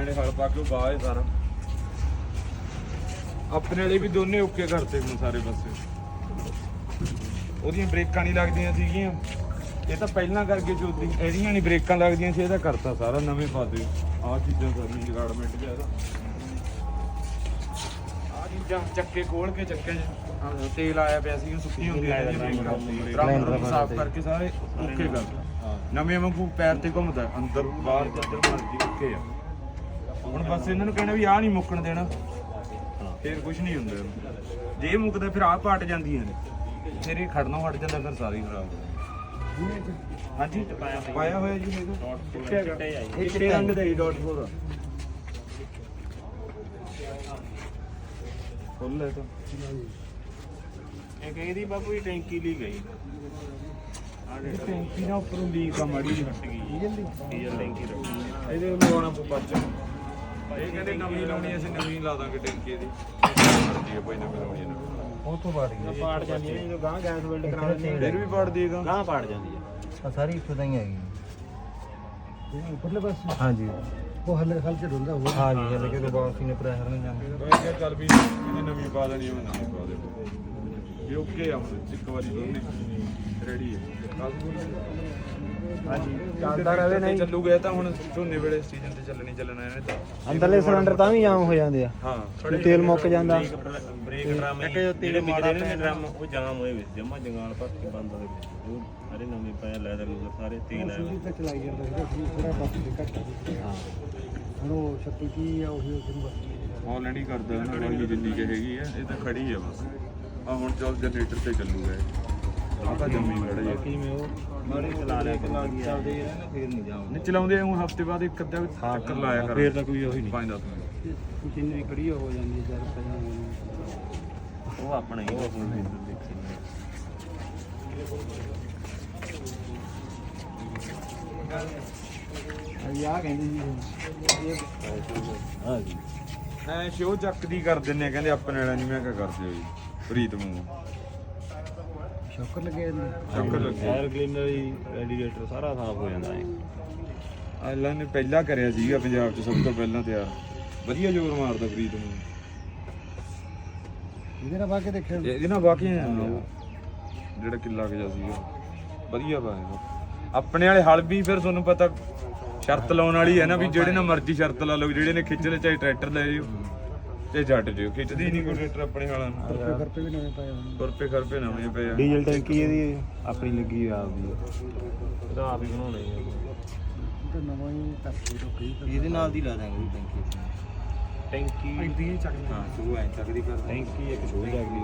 ਆਪਣੇ ਵਾਲੇ ਹਲ ਪਾ ਕੇ ਹੈ ਸਾਰਾ। ਆਪਣੇ ਵਾਲੇ ਵੀ ਦੋਨੇ ਓਕੇ ਕਰਤੇ ਹੁਣ ਸਾਰੇ ਪਾਸੇ। ਉਹਦੀਆਂ ਬ੍ਰੇਕਾਂ ਨਹੀਂ ਲੱਗਦੀਆਂ ਸੀਗੀਆਂ। ਇਹ ਤਾਂ ਪਹਿਲਾਂ ਕਰਕੇ ਚੋਦੀ ਇਹਦੀਆਂ ਨਹੀਂ ਬ੍ਰੇਕਾਂ ਲੱਗਦੀਆਂ ਸੀ ਇਹਦਾ ਕਰਤਾ ਸਾਰਾ ਨਵੇਂ ਪਾ ਦੇ ਆਹ ਚੀਜ਼ਾਂ ਸਾਰੀਆਂ ਜਗਾੜਮੈਂਟ ਜਿਹਾ ਇਹਦਾ। ਆਹ ਚੀਜ਼ਾਂ ਚੱਕੇ ਖੋਲ ਕੇ ਚੱਕੇ 'ਚ। ਆਹ ਤੇਲ ਆਇਆ ਪਿਆ ਸੀ ਸੁੱਕੀ ਹੁੰਦੀ ਹੈ ਬ੍ਰੇਕਾਂ ਸਾਫ਼ ਕਰਕੇ ਸਾਰੇ ਓਕੇ ਕਰਤਾ। ਨਵੇਂ ਵਾਂਗੂ ਪੈਰ ਤੇ ਘੁੰਮਦਾ ਅੰਦਰ ਬਾਹਰ ਜਿੱਧਰ ਮਰਜ਼ੀ ਓਕੇ ਆ। ਹੁਣ ਬਸ ਇਹਨਾਂ ਨੂੰ ਕਹਿਣਾ ਵੀ ਆਹ ਨਹੀਂ ਮੁੱਕਣ ਦੇਣਾ। ਫੇਰ ਕੁਝ ਨਹੀਂ ਹੁੰਦਾ। ਇਹਨੂੰ। ਜੇ ਇਹ ਮੁੱਕਦਾ ਫਿਰ ਆਹ ਪਾਟ ਜਾਂਦੀਆਂ ਨੇ। ਫਿਰ ਇਹ ਖੜਨੋਂ ਹਟ ਜਾਂਦਾ ਫਿਰ ਸਾਰੀ ਖਰਾਬ ਹੋ ਜਾਂਦੀ। ਹਾਂਜੀ? ਪਾਇਆ ਹੋਇਆ ਜੀ ਹੈਗਾ ਇਹ ਚਿੱਟੇ ਰੰਗ ਦਾ ਹੀ ਡਾਟ ਫੋਰ ਫੁੱਲ ਹੈ ਤਾਂ। ਇਹ ਕਹੀ ਦੀ ਬਾਪੂ ਇਹ ਟੈਂਕੀ ਲਈ ਗਈ। ਟੈਂਕੀ ਨਾ ਉੱਪਰੋਂ ਲੀਕ ਆ ਮਾੜੀ ਜਿਹੀ। ਇਹਦੇ ਲਵਾਉਣਾ ਪਊ ਪਰਚਾ ਇਹ ਕਹਿੰਦੇ ਨਵੀਂ ਲਾਉਣੀ ਅਸੀਂ ਨਵੀਂ ਲਾ ਦਾਂਗੇ ਟੈਂਕੀ ਦੀ ਮਰਜ਼ੀ ਹੈ ਭਾਈ ਨਵੀਂ ਲਾਉਣੀ ਹੈ ਨਵੀਂ। ਉਹ ਤੋਂ ਬਾੜ ਗਈ ਪਾੜ ਜਾਂਦੀ ਹੈ ਜਦੋਂ ਗਾਂ ਗੈਸ ਵੈਲਡ ਕਰਾ ਦਿੰਦੇ ਫਿਰ ਵੀ ਪਾੜ ਦੇਗਾ ਗਾਂ ਪਾੜ ਜਾਂਦੀ ਹੈ ਆ ਸਾਰੀ ਇੱਥੋਂ ਤਾਂ ਹੀ ਹੈਗੀ ਉੱਪਰਲੇ ਪਾਸੇ? ਹਾਂਜੀ। ਉਹ ਹਲੇ ਹਲਕੇ ਢੁੰਦਾ ਹੋਊਗਾ। ਹਾਂਜੀ ਹਲੇ ਕਿ ਬਾਕਸੀ ਨੇ ਪ੍ਰੈਸ਼ਰ ਨਹੀਂ ਜਾਂਦੇ ਮੈਂ ਕਿਹਾ ਚੱਲ ਵੀ ਇਹਨੇ ਨਵੀਂ ਪਾ ਦੇਣੀ ਹੈ, ਮੈਂ ਨਵੀਂ ਪਾ ਦੇ ਇਹ ਓਕੇ ਆ ਹੁਣ ਇੱਕ ਵਾਰੀ ਦੋਨੇ। ਰੈਡੀ ਹੈ। ਹਾਂਜੀ ਚੱਲਦਾ ਰਹੇ ਨਹੀਂ। ਚੱਲੂਗਾ ਤਾਂ ਹੁਣ ਝੋਨੇ ਵੇਲੇ ਸੀਜ਼ਨ ਤੇ ਚੱਲਣੀ ਚੱਲਣਾ ਇਹਨੇ ਤਾਂ ਅੰਦਰਲੇ ਸਿਲੰਡਰ ਤਾਂ ਵੀ ਜਾਮ ਹੋ ਜਾਂਦੇ ਆ। ਹਾਂ ਤੇਲ ਮੁੱਕ ਜਾਂਦਾ। ਬ੍ਰੇਕ ਡਰਮ ਜਿਹੜੇ ਮਾੜੇ ਨੇ ਡਰਮ ਉਹ ਜਾਮ ਹੋਏ ਵਿੱਚ ਜਮਾ ਜੰਗਾਲ ਭਰ ਕੇ ਬੰਦ ਹੋਏ ਉਹ ਸਾਰੇ ਨਵੇਂ ਪਏ ਲੈਦਰ ਲੂਦਰ ਸਾਰੇ ਤੇਲ ਸੂਜੀ ਆਇਆ ਤੇ ਚਲਾਈ ਜਾਂਦਾ ਸੀ ਥੋੜਾ ਬਾਕੀ ਦੇ ਘੱਟ ਆ ਹੁਣ ਉਹ 36 ਕੀ ਆ ਉਹੀ ਉਹ ਬਸ ਆਲਰੇਡੀ ਕਰਦਾ ਹੈ ਨਾ ਜਿੰਨੀ ਕਿ ਹੈਗੀ ਹੈ ਇਹ ਤਾਂ ਖੜੀ ਹੈ ਬਸ। ਆ ਹੁਣ ਚੱਲ ਜਨਰੇਟਰ ਤੇ ਚੱਲੂਗਾ ਇਹ। ਆਹ ਤਾਂ ਜੰਮੀ ਖੜਾ ਹੀ ਕਿਵੇਂ ਉਹ ਮਾਰੇ ਚਲਾ ਲਿਆ ਚੱਲਦੀ ਚੱਲਦੇ ਰਹੇ ਨਾ ਫੇਰ ਨਹੀਂ ਜਾਮ ਨਹੀਂ ਚਲਾਉਂਦੇ ਹੁਣ ਹਫ਼ਤੇ ਬਾਅਦ ਇੱਕ ਅੱਧਾ ਚੱਕਰ ਲਾਇਆ ਕਰ ਫੇਰ ਤਾਂ ਕੋਈ ਉਹੀ ਨਹੀਂ। 5 10 ਮਿੰਟ। ਮਸ਼ੀਨਰੀ ਖੜੀ ਹੋ ਜਾਂਦੀ ਜਦ ਪਹਿਲਾਂ ਉਹ ਆਪਣਾ ਹੀ ਉਹ ਦੇਖੀ ਅਜੀ ਆ ਕਹਿੰਦੇ ਜੀ। ਹਾਂ ਜੀ ਐ ਸ਼ੋ ਚੱਕਦੀ ਕਰ ਦਿੰਨੇ ਕਹਿੰਦੇ ਆਪਣੇ ਵਾਲਾ ਨਹੀਂ ਮੈਂ ਕਿਹਾ ਕਰਦੇ ਹੋ ਜੀ ਪ੍ਰੀਤ ਨੂੰ। ਸ਼ੌਕਰ ਲੱਗੇ ਜਾਂਦੇ ਚੱਕਰ ਲੱਗੇ। 에ਅਰ ਕਲੀਨਰ ਹੀ ਰੈਡੀਏਟਰ ਸਾਰਾ ਸਾਫ਼ ਹੋ ਜਾਂਦਾ ਹੈ ਅੱਲਾ ਨੇ ਪਹਿਲਾਂ ਕਰਿਆ ਸੀਗਾ ਪੰਜਾਬ 'ਚ ਸਭ ਤੋਂ ਪਹਿਲਾਂ ਤਿਆਰ। ਵਧੀਆ ਜ਼ੋਰ ਮਾਰਦਾ ਪ੍ਰੀਤ ਨੂੰ। ਇਹਦੇ ਨਾਲ ਬਾਕੀ ਦੇਖਿਆ ਇਹਦੇ ਨਾਲ ਵਾਕਈ ਜਿਹੜਾ ਕਿੱਲਾ ਕੁ ਜਿਹਾ ਸੀਗਾ। ਵਧੀਆ ਇਹ ਆਪਣੇ ਵਾਲੇ ਹਲ ਵੀ ਫਿਰ ਤੁਹਾਨੂੰ ਪਤਾ ਸ਼ਰਤ ਲਾਉਣ ਵਾਲੀ ਹੈ ਨਾ ਵੀ ਜਿਹੜੇ ਨਾਲ ਮਰਜ਼ੀ ਸ਼ਰਤ ਲਾ ਲਓ ਜਿਹੜੇ ਨੇ ਖਿੱਚ ਲੈ ਚਾਹੇ ਟਰੈਕਟਰ ਲੈ ਜਿਓ ਚਾਹੇ ਜੱਟ ਜਿਓ ਖਿੱਚਦੇ ਹੀ ਨਹੀਂ ਕੋਈ ਟਰੈਕਟਰ ਆਪਣੇ ਵਾਲਾਂ ਨੂੰ। ਖਰਪੇ ਵੀ ਨਵੇਂ ਪਾਏ ਹੋਣੇ। ਰੁਪਏ ਖਰਪੇ ਨਵੇਂ ਪਏ ਆ। ਡੀਜ਼ਲ ਟੈਂਕੀ ਇਹਦੀ ਆਪਣੀ ਲੱਗੀ ਹੋਈ ਆਪਦੀ ਇਹਦਾ ਆਪ ਹੀ ਬਣਾਉਣੇ ਆ। ਇਹ ਤਾਂ ਨਵਾਂ ਹੀ ਟੱਪ ਰੋਕੀ ਇਹਦੇ ਨਾਲ ਦੀ ਲਾ ਦਾਂਗੇ ਟੈਂਕੀ। ਟੈਂਕੀ ਇੰਦੀ ਹਾਂ ਤੂੰ ਐਂ ਚੱਕਦੀ ਕਰ ਟੈਂਕੀ ਇੱਕ ਛੋਟੀ ਅਗਲੀ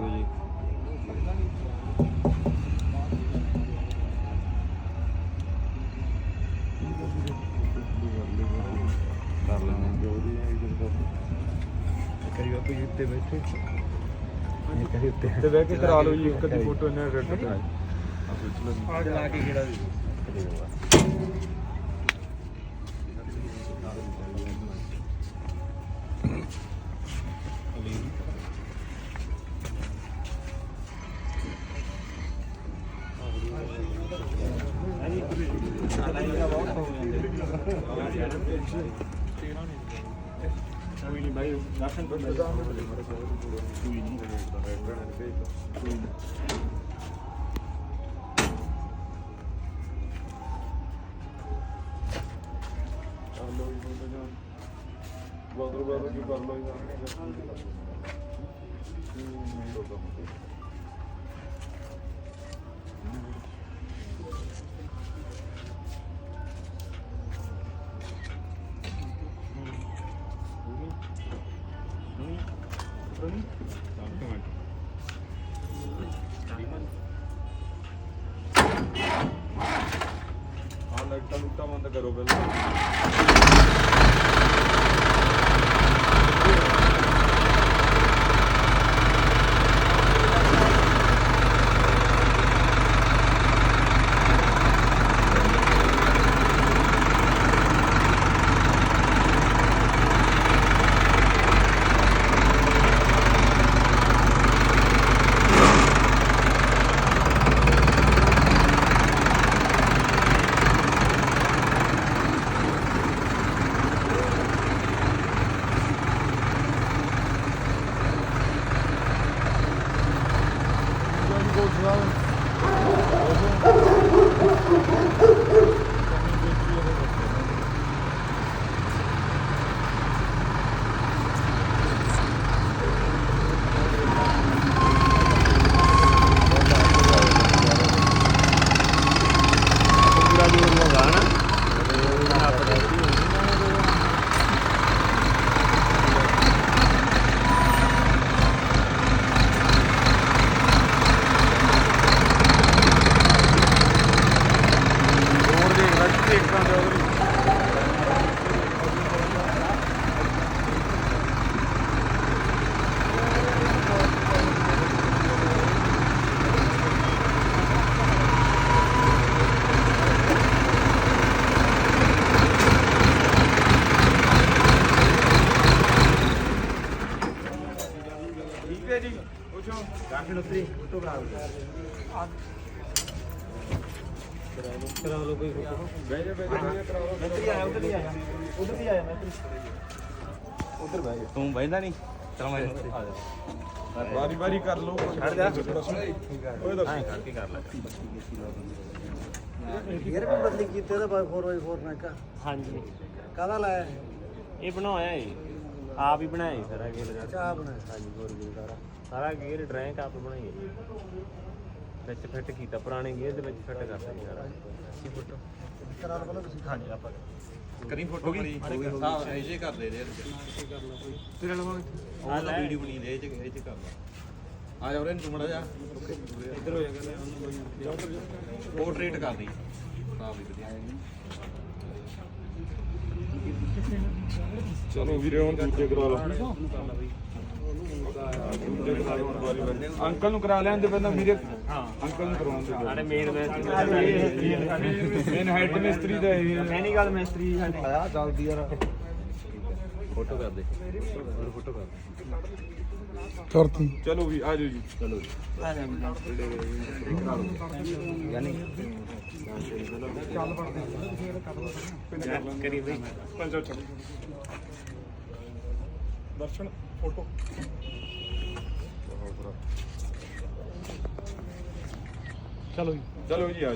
ਉੱਤੇ ਬੈਠੇ ਇਹ ਕਰੀ ਉੱਤੇ ਤੇ ਬਹਿ ਕੇ ਕਰਾ ਲਓ ਜੀ ਇੱਕ ਦੀ ਫੋਟੋ ਇਹਨਾਂ ਰੈਡ ਲਓ ਚਲਾ ਕੇ ਕਿਹੜਾ ਵੀ ਕੋਈ ਨਹੀਂ ਭਾਈ ਦਰਸ਼ਨ ਕਰ ਬਾਦਰ ਬਾਦਰ ਕੀ ਕਰ ਲਓ ਆ ਲਾਈਟਾਂ ਲੁੱਟਾਂ ਬੰਦ ਕਰੋ ਪਹਿਲਾਂ। ਫੋਟੋ ਕਰਾ ਲਓ ਕਰਾ ਲਓ ਕੋਈ ਫੋਟੋ ਬਹਿ ਜਾ ਬਹਿ ਜਾ ਉਧਰ ਹੀ ਆਇਆ ਉਧਰ ਹੀ ਆਇਆ ਉਧਰ ਹੀ ਆਇਆ ਮੈਂ ਉਧਰ ਬਹਿ ਜਾ। ਤੂੰ ਬਹਿੰਦਾ ਨਹੀਂ? ਚਲ ਮੈਂ ਆ ਜਾ। ਵਾਰੀ ਵਾਰੀ ਕਰ ਲਓ। ਛੱਡ ਜਾ। ਓਏ ਦੱਸ। ਕਰਕੇ ਕਰ ਲੈ। ਗੇਅਰ ਵੀ ਬਦਲੀ ਕੀਤੇ ਤਾਂ 4x4 ਮੈਂ ਕਾ ਹਾਂਜੀ। ਕਾਹਦਾ ਲਾਇਆ ਇਹ? ਬਣਾਇਆ ਏ। ਆਪ ਹੀ ਬਣਾਇਆ ਏ ਸਾਰਾ ਗੇਅਰ ਅੱਛਾ ਆ ਬਣਾਇਆ। ਹਾਂਜੀ ਹੋਰ ਵੀ ਸਾਰਾ। ਸਾਰਾ ਗੇਅਰ ਡਰੈਂਕ ਆਪ ਬਣਾਈ ਹੈ। ਵਿੱਚ ਫਿੱਟ ਕੀਤਾ ਪੁਰਾਣੇ ਗੇਅਰ ਦੇ ਵਿੱਚ ਫਿੱਟ ਕਰਤਾ ਜੀ ਸਾਰਾ। ਸੀ ਫੋਟੋ ਕਰਾ ਲਓ ਪਹਿਲਾਂ ਤੁਸੀਂ ਹਾਂਜੀ ਆਪਾਂ। ਕਰੀ ਫੋਟੋ ਕਰੀ ਹਾਂ ਇਹ ਜੇ ਕਰ ਦੇ ਦੇ ਤੇਰੇ ਨਾਲ ਉਹ ਤਾਂ ਵੀਡੀਓ ਬਣੀ ਦੇ ਇਹ ਚ ਇਹ ਚ ਕਰ ਲਾ। ਆ ਜਾ ਉਰੇ ਨੂੰ ਤੂੰ ਮੜਾ ਜਾ। ਇੱਧਰ ਹੋ ਜਾ ਪੋਰਟਰੇਟ ਕਰ ਦੀ ਹਾਂ ਵੀ ਵਧੀਆ। ਚਲੋ ਵੀਰੇ ਹੁਣ ਦੂਜੇ ਕਰਾ ਲਓ ਅੰਕਲ ਨੂੰ ਕਰਾ ਲੈਣ ਦੇ ਪਹਿਲਾਂ ਵੀਰੇ। ਹਾਂ। ਅੰਕਲ ਨੂੰ ਕਰਵਾਉਣ ਦੇ ਸਾਡੇ ਮੇਨ ਮੈਸਤਰੀ ਮੇਨ ਹੈਡ ਮਿਸਤਰੀ ਦਾ ਇਹ। ਮੈਕੈਨੀਕਲ ਮੈਸਤਰੀ ਸਾਡੇ। ਆਇਆ ਜਲਦੀ ਯਾਰ। ਫੋਟੋ ਕਰ ਦੇ। ਹੋਰ ਫੋਟੋ ਕਰ ਦੇ। ਕਰਤੀ ਚਲੋ ਵੀ ਆ ਜਾਓ ਜੀ। ਚਲੋ ਜੀ। ਯਾਨੀ ਕਰੀ ਬਈ। ਪੰਜੋ ਚਲੋ। ਦਰਸ਼ਨ। ਫੋਟੋ। ਚਲੋ ਜੀ। ਚਲੋ ਜੀ ਆ।